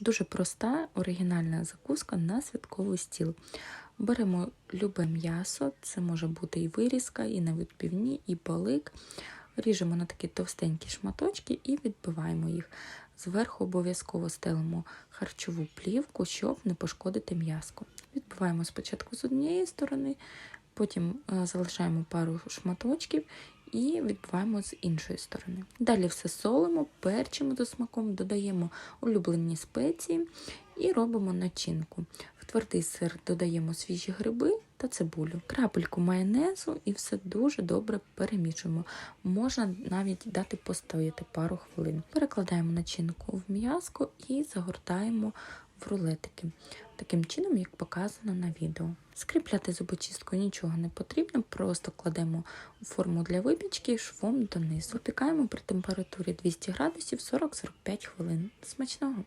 Дуже проста оригінальна закуска на святковий стіл. Беремо любе м'ясо, це може бути і вирізка, і на відбивні, і балик. Ріжемо на такі товстенькі шматочки і відбиваємо їх. Зверху обов'язково стелимо харчову плівку, щоб не пошкодити м'яско. Відбиваємо спочатку з однієї сторони, потім е, залишаємо пару шматочків і відбиваємо з іншої сторони. Далі все солимо, перчимо за смаком, додаємо улюблені спеції і робимо начинку. В твердий сир додаємо свіжі гриби та цибулю, крапельку майонезу і все дуже добре перемішуємо. Можна навіть дати постояти пару хвилин. Перекладаємо начинку в м'язко і загортаємо в рулетики. Таким чином, як показано на відео. Скріпляти зубочисткою нічого не потрібно, просто кладемо у форму для випічки швом донизу. Випікаємо при температурі 200 градусів 40-45 хвилин. Смачного!